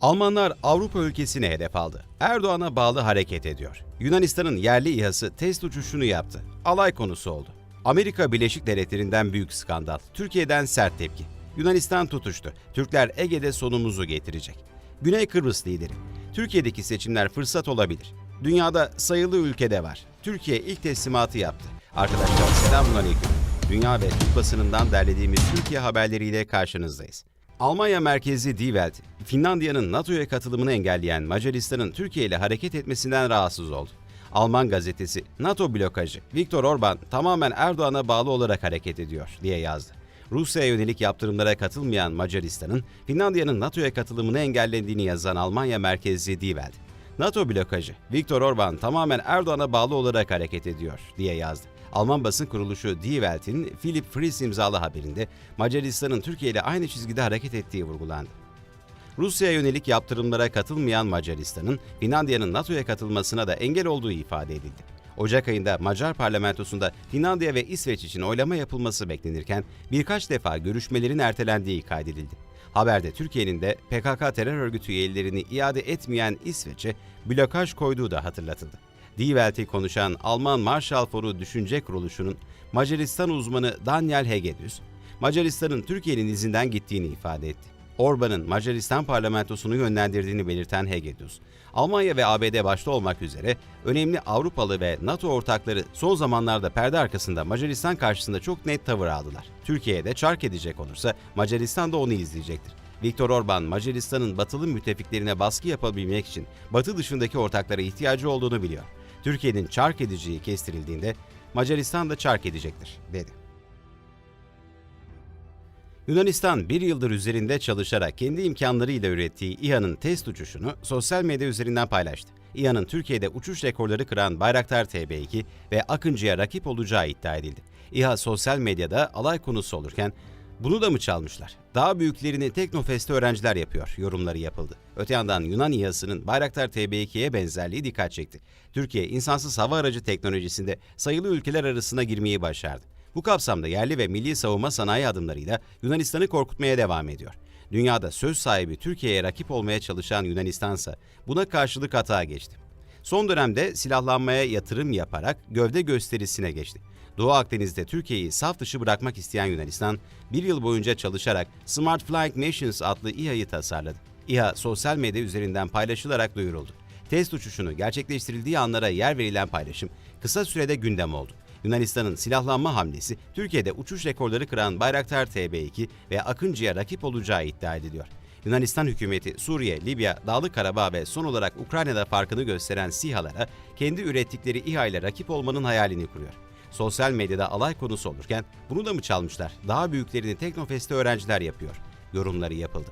Almanlar Avrupa ülkesini hedef aldı. Erdoğan'a bağlı hareket ediyor. Yunanistan'ın yerli İHA'sı test uçuşunu yaptı. Alay konusu oldu. Amerika Birleşik Devletleri'nden büyük skandal. Türkiye'den sert tepki. Yunanistan tutuştu. Türkler Ege'de sonumuzu getirecek. Güney Kıbrıs lideri. Türkiye'deki seçimler fırsat olabilir. Dünyada sayılı ülkede var. Türkiye ilk teslimatı yaptı. Arkadaşlar selamünaleyküm. Dünya ve Türk basınından derlediğimiz Türkiye haberleriyle karşınızdayız. Almanya merkezli Die Welt, Finlandiya'nın NATO'ya katılımını engelleyen Macaristan'ın Türkiye ile hareket etmesinden rahatsız oldu. Alman gazetesi, NATO blokajı, Viktor Orban tamamen Erdoğan'a bağlı olarak hareket ediyor diye yazdı. Rusya'ya yönelik yaptırımlara katılmayan Macaristan'ın Finlandiya'nın NATO'ya katılımını engellendiğini yazan Almanya merkezli Die Welt, NATO blokajı, Viktor Orban tamamen Erdoğan'a bağlı olarak hareket ediyor diye yazdı. Alman basın kuruluşu Die Welt'in Philip Fries imzalı haberinde Macaristan'ın Türkiye ile aynı çizgide hareket ettiği vurgulandı. Rusya'ya yönelik yaptırımlara katılmayan Macaristan'ın Finlandiya'nın NATO'ya katılmasına da engel olduğu ifade edildi. Ocak ayında Macar parlamentosunda Finlandiya ve İsveç için oylama yapılması beklenirken birkaç defa görüşmelerin ertelendiği kaydedildi. Haberde Türkiye'nin de PKK terör örgütü üyelerini iade etmeyen İsveç'e blokaj koyduğu da hatırlatıldı. Die Welt'i konuşan Alman Marshall Foru Düşünce Kuruluşu'nun Macaristan uzmanı Daniel Hegedüs, Macaristan'ın Türkiye'nin izinden gittiğini ifade etti. Orban'ın Macaristan parlamentosunu yönlendirdiğini belirten Hegedüs, Almanya ve ABD başta olmak üzere önemli Avrupalı ve NATO ortakları son zamanlarda perde arkasında Macaristan karşısında çok net tavır aldılar. Türkiye'de çark edecek olursa Macaristan da onu izleyecektir. Viktor Orban, Macaristan'ın batılı müttefiklerine baskı yapabilmek için batı dışındaki ortaklara ihtiyacı olduğunu biliyor. Türkiye'nin çark edeceği kestirildiğinde Macaristan da çark edecektir, dedi. Yunanistan bir yıldır üzerinde çalışarak kendi imkanlarıyla ürettiği İHA'nın test uçuşunu sosyal medya üzerinden paylaştı. İHA'nın Türkiye'de uçuş rekorları kıran Bayraktar TB2 ve Akıncı'ya rakip olacağı iddia edildi. İHA sosyal medyada alay konusu olurken bunu da mı çalmışlar? Daha büyüklerini Teknofest'te öğrenciler yapıyor yorumları yapıldı. Öte yandan Yunan İHA'sının Bayraktar TB2'ye benzerliği dikkat çekti. Türkiye insansız hava aracı teknolojisinde sayılı ülkeler arasına girmeyi başardı. Bu kapsamda yerli ve milli savunma sanayi adımlarıyla Yunanistan'ı korkutmaya devam ediyor. Dünyada söz sahibi Türkiye'ye rakip olmaya çalışan Yunanistan ise buna karşılık hata geçti. Son dönemde silahlanmaya yatırım yaparak gövde gösterisine geçti. Doğu Akdeniz'de Türkiye'yi saf dışı bırakmak isteyen Yunanistan, bir yıl boyunca çalışarak Smart Flying Nations adlı İHA'yı tasarladı. İHA sosyal medya üzerinden paylaşılarak duyuruldu. Test uçuşunu gerçekleştirildiği anlara yer verilen paylaşım kısa sürede gündem oldu. Yunanistan'ın silahlanma hamlesi Türkiye'de uçuş rekorları kıran Bayraktar TB2 ve Akıncı'ya rakip olacağı iddia ediliyor. Yunanistan hükümeti Suriye, Libya, Dağlık Karabağ ve son olarak Ukrayna'da farkını gösteren SİHA'lara kendi ürettikleri İHA ile rakip olmanın hayalini kuruyor. Sosyal medyada alay konusu olurken bunu da mı çalmışlar? Daha büyüklerini Teknofest'te öğrenciler yapıyor. Yorumları yapıldı.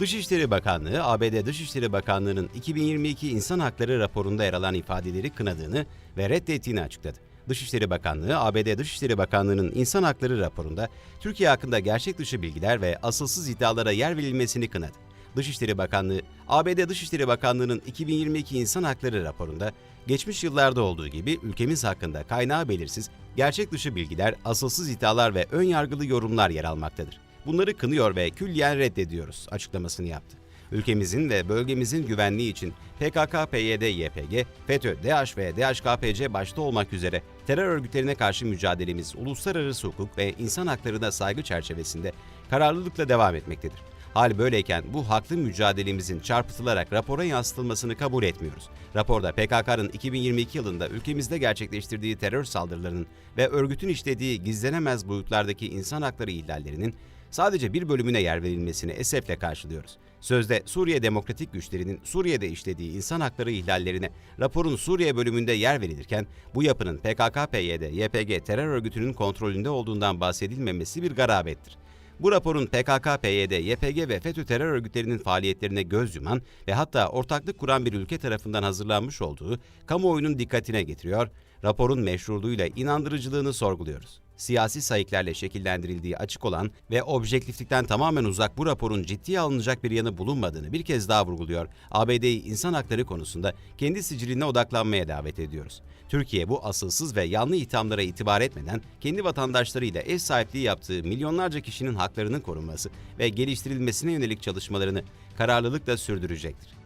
Dışişleri Bakanlığı, ABD Dışişleri Bakanlığı'nın 2022 İnsan Hakları raporunda yer alan ifadeleri kınadığını ve reddettiğini açıkladı. Dışişleri Bakanlığı, ABD Dışişleri Bakanlığı'nın İnsan Hakları raporunda Türkiye hakkında gerçek dışı bilgiler ve asılsız iddialara yer verilmesini kınadı. Dışişleri Bakanlığı, ABD Dışişleri Bakanlığı'nın 2022 İnsan Hakları raporunda geçmiş yıllarda olduğu gibi ülkemiz hakkında kaynağı belirsiz, gerçek dışı bilgiler, asılsız iddialar ve ön yargılı yorumlar yer almaktadır. Bunları kınıyor ve külliyen reddediyoruz açıklamasını yaptı. Ülkemizin ve bölgemizin güvenliği için PKK, PYD, YPG, FETÖ, DH ve DHKPC başta olmak üzere terör örgütlerine karşı mücadelemiz uluslararası hukuk ve insan haklarına saygı çerçevesinde kararlılıkla devam etmektedir. Hal böyleyken bu haklı mücadelemizin çarpıtılarak rapora yansıtılmasını kabul etmiyoruz. Raporda PKK'nın 2022 yılında ülkemizde gerçekleştirdiği terör saldırılarının ve örgütün işlediği gizlenemez boyutlardaki insan hakları ihlallerinin sadece bir bölümüne yer verilmesini esefle karşılıyoruz. Sözde Suriye Demokratik Güçlerinin Suriye'de işlediği insan hakları ihlallerine raporun Suriye bölümünde yer verilirken bu yapının PKK-PYD, YPG terör örgütünün kontrolünde olduğundan bahsedilmemesi bir garabettir. Bu raporun PKK, PYD, YPG ve FETÖ terör örgütlerinin faaliyetlerine göz yuman ve hatta ortaklık kuran bir ülke tarafından hazırlanmış olduğu kamuoyunun dikkatine getiriyor, raporun meşruluğuyla inandırıcılığını sorguluyoruz. Siyasi sayıklarla şekillendirildiği açık olan ve objektiflikten tamamen uzak bu raporun ciddiye alınacak bir yanı bulunmadığını bir kez daha vurguluyor. ABD'yi insan hakları konusunda kendi siciline odaklanmaya davet ediyoruz. Türkiye bu asılsız ve yanlı ithamlara itibar etmeden kendi vatandaşlarıyla ev sahipliği yaptığı milyonlarca kişinin haklarının korunması ve geliştirilmesine yönelik çalışmalarını kararlılıkla sürdürecektir.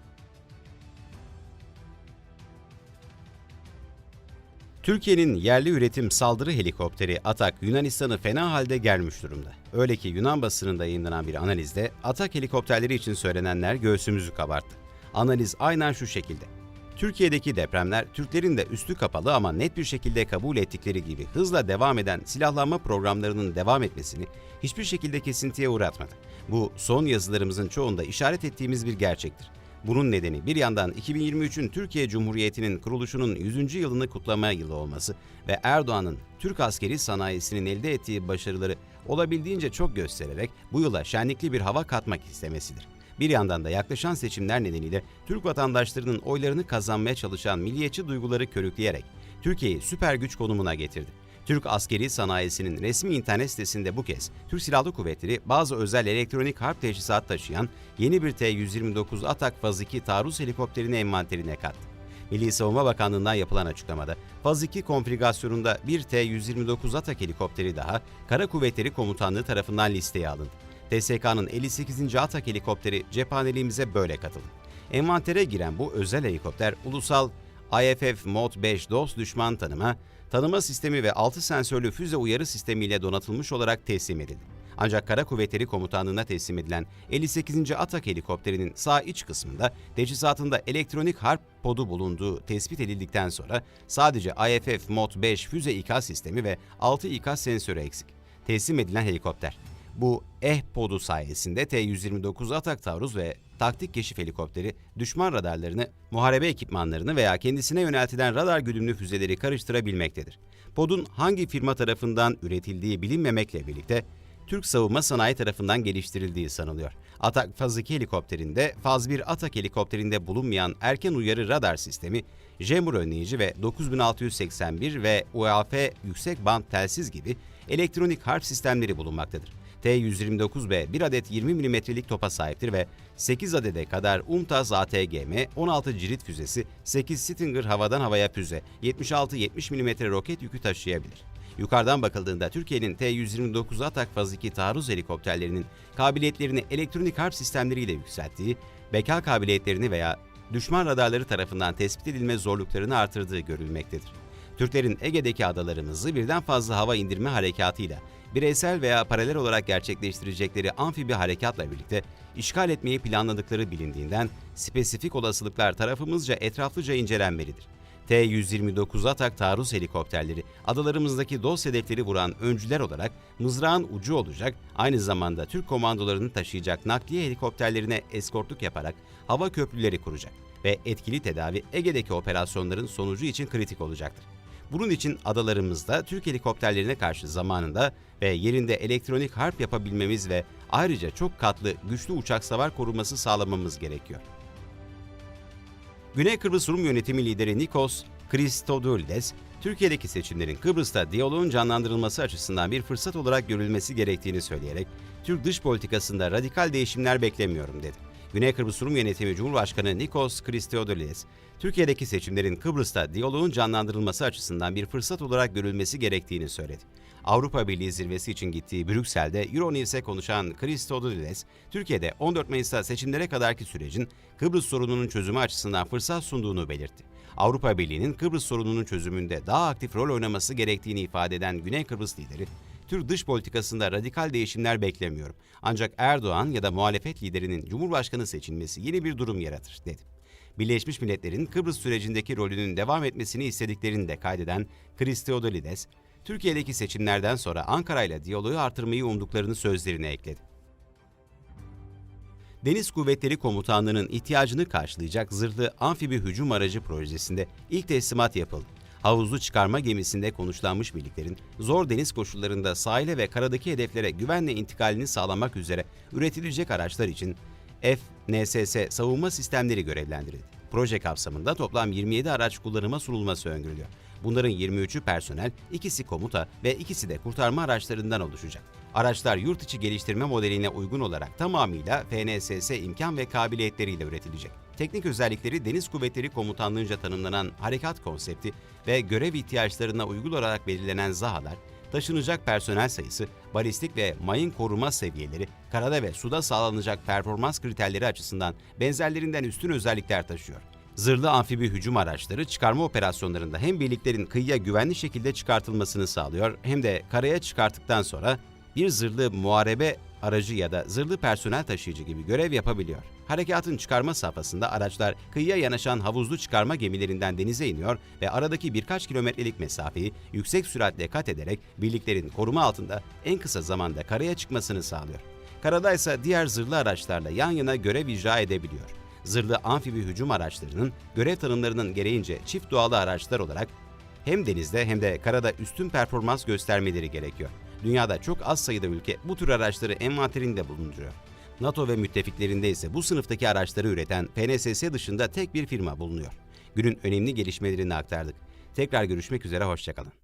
Türkiye'nin yerli üretim saldırı helikopteri Atak Yunanistan'ı fena halde gelmiş durumda. Öyle ki Yunan basınında yayınlanan bir analizde Atak helikopterleri için söylenenler göğsümüzü kabarttı. Analiz aynen şu şekilde. Türkiye'deki depremler Türklerin de üstü kapalı ama net bir şekilde kabul ettikleri gibi hızla devam eden silahlanma programlarının devam etmesini hiçbir şekilde kesintiye uğratmadı. Bu son yazılarımızın çoğunda işaret ettiğimiz bir gerçektir. Bunun nedeni bir yandan 2023'ün Türkiye Cumhuriyeti'nin kuruluşunun 100. yılını kutlama yılı olması ve Erdoğan'ın Türk askeri sanayisinin elde ettiği başarıları olabildiğince çok göstererek bu yıla şenlikli bir hava katmak istemesidir. Bir yandan da yaklaşan seçimler nedeniyle Türk vatandaşlarının oylarını kazanmaya çalışan milliyetçi duyguları körükleyerek Türkiye'yi süper güç konumuna getirdi. Türk askeri sanayisinin resmi internet sitesinde bu kez Türk Silahlı Kuvvetleri bazı özel elektronik harp teçhizat taşıyan yeni bir T-129 Atak Faz 2 taarruz helikopterini envanterine kattı. Milli Savunma Bakanlığı'ndan yapılan açıklamada Faz 2 konfigürasyonunda bir T-129 Atak helikopteri daha Kara Kuvvetleri Komutanlığı tarafından listeye alındı. TSK'nın 58. Atak helikopteri cephaneliğimize böyle katıldı. Envantere giren bu özel helikopter ulusal IFF Mod 5 DOS düşman tanıma, tanıma sistemi ve 6 sensörlü füze uyarı sistemiyle donatılmış olarak teslim edildi. Ancak Kara Kuvvetleri Komutanlığı'na teslim edilen 58. Atak helikopterinin sağ iç kısmında teçhizatında elektronik harp podu bulunduğu tespit edildikten sonra sadece IFF Mod 5 füze ikaz sistemi ve 6 ikaz sensörü eksik. Teslim edilen helikopter bu EH podu sayesinde T-129 Atak taarruz ve taktik keşif helikopteri düşman radarlarını, muharebe ekipmanlarını veya kendisine yöneltilen radar güdümlü füzeleri karıştırabilmektedir. Podun hangi firma tarafından üretildiği bilinmemekle birlikte Türk savunma sanayi tarafından geliştirildiği sanılıyor. Atak Faz 2 helikopterinde, Faz 1 Atak helikopterinde bulunmayan erken uyarı radar sistemi, JEMUR önleyici ve 9681 ve UAF yüksek band telsiz gibi elektronik harp sistemleri bulunmaktadır. T-129B bir adet 20 mm'lik topa sahiptir ve 8 adede kadar UMTAZ ATGM, 16 cirit füzesi, 8 Stinger havadan havaya füze, 76-70 mm roket yükü taşıyabilir. Yukarıdan bakıldığında Türkiye'nin T-129 Atak Faz 2 taarruz helikopterlerinin kabiliyetlerini elektronik harp sistemleriyle yükselttiği, beka kabiliyetlerini veya düşman radarları tarafından tespit edilme zorluklarını artırdığı görülmektedir. Türklerin Ege'deki adalarımızı birden fazla hava indirme harekatıyla bireysel veya paralel olarak gerçekleştirecekleri amfibi harekatla birlikte işgal etmeyi planladıkları bilindiğinden spesifik olasılıklar tarafımızca etraflıca incelenmelidir. T-129 Atak taarruz helikopterleri adalarımızdaki dost hedefleri vuran öncüler olarak mızrağın ucu olacak, aynı zamanda Türk komandolarını taşıyacak nakliye helikopterlerine eskortluk yaparak hava köprüleri kuracak ve etkili tedavi Ege'deki operasyonların sonucu için kritik olacaktır. Bunun için adalarımızda Türk helikopterlerine karşı zamanında ve yerinde elektronik harp yapabilmemiz ve ayrıca çok katlı güçlü uçak savar koruması sağlamamız gerekiyor. Güney Kıbrıs Rum Yönetimi lideri Nikos Christodoulides, Türkiye'deki seçimlerin Kıbrıs'ta diyaloğun canlandırılması açısından bir fırsat olarak görülmesi gerektiğini söyleyerek, Türk dış politikasında radikal değişimler beklemiyorum dedi. Güney Kıbrıs Rum Yönetimi Cumhurbaşkanı Nikos Christodoulides, Türkiye'deki seçimlerin Kıbrıs'ta diyaloğun canlandırılması açısından bir fırsat olarak görülmesi gerektiğini söyledi. Avrupa Birliği zirvesi için gittiği Brüksel'de Euronews'e konuşan Christodoulides, Türkiye'de 14 Mayıs'ta seçimlere kadarki sürecin Kıbrıs sorununun çözümü açısından fırsat sunduğunu belirtti. Avrupa Birliği'nin Kıbrıs sorununun çözümünde daha aktif rol oynaması gerektiğini ifade eden Güney Kıbrıs lideri, Türk dış politikasında radikal değişimler beklemiyorum. Ancak Erdoğan ya da muhalefet liderinin Cumhurbaşkanı seçilmesi yeni bir durum yaratır, dedi. Birleşmiş Milletler'in Kıbrıs sürecindeki rolünün devam etmesini istediklerini de kaydeden Christodoulides, Türkiye'deki seçimlerden sonra Ankara ile diyaloğu artırmayı umduklarını sözlerine ekledi. Deniz Kuvvetleri Komutanlığı'nın ihtiyacını karşılayacak zırhlı amfibi hücum aracı projesinde ilk teslimat yapıldı. Havuzlu çıkarma gemisinde konuşlanmış birliklerin zor deniz koşullarında sahile ve karadaki hedeflere güvenle intikalini sağlamak üzere üretilecek araçlar için FNSS savunma sistemleri görevlendirildi. Proje kapsamında toplam 27 araç kullanıma sunulması öngörülüyor. Bunların 23'ü personel, ikisi komuta ve ikisi de kurtarma araçlarından oluşacak. Araçlar yurt içi geliştirme modeline uygun olarak tamamıyla FNSS imkan ve kabiliyetleriyle üretilecek. Teknik özellikleri Deniz Kuvvetleri Komutanlığı'nca tanımlanan harekat konsepti ve görev ihtiyaçlarına uygun olarak belirlenen zahalar, taşınacak personel sayısı, balistik ve mayın koruma seviyeleri, karada ve suda sağlanacak performans kriterleri açısından benzerlerinden üstün özellikler taşıyor. Zırhlı amfibi hücum araçları çıkarma operasyonlarında hem birliklerin kıyıya güvenli şekilde çıkartılmasını sağlıyor hem de karaya çıkarttıktan sonra bir zırhlı muharebe aracı ya da zırhlı personel taşıyıcı gibi görev yapabiliyor. Harekatın çıkarma safhasında araçlar kıyıya yanaşan havuzlu çıkarma gemilerinden denize iniyor ve aradaki birkaç kilometrelik mesafeyi yüksek süratle kat ederek birliklerin koruma altında en kısa zamanda karaya çıkmasını sağlıyor. Karada ise diğer zırhlı araçlarla yan yana görev icra edebiliyor. Zırhlı amfibi hücum araçlarının görev tanımlarının gereğince çift doğalı araçlar olarak hem denizde hem de karada üstün performans göstermeleri gerekiyor. Dünyada çok az sayıda ülke bu tür araçları envanterinde bulunduruyor. NATO ve müttefiklerinde ise bu sınıftaki araçları üreten PNSS dışında tek bir firma bulunuyor. Günün önemli gelişmelerini aktardık. Tekrar görüşmek üzere, hoşçakalın.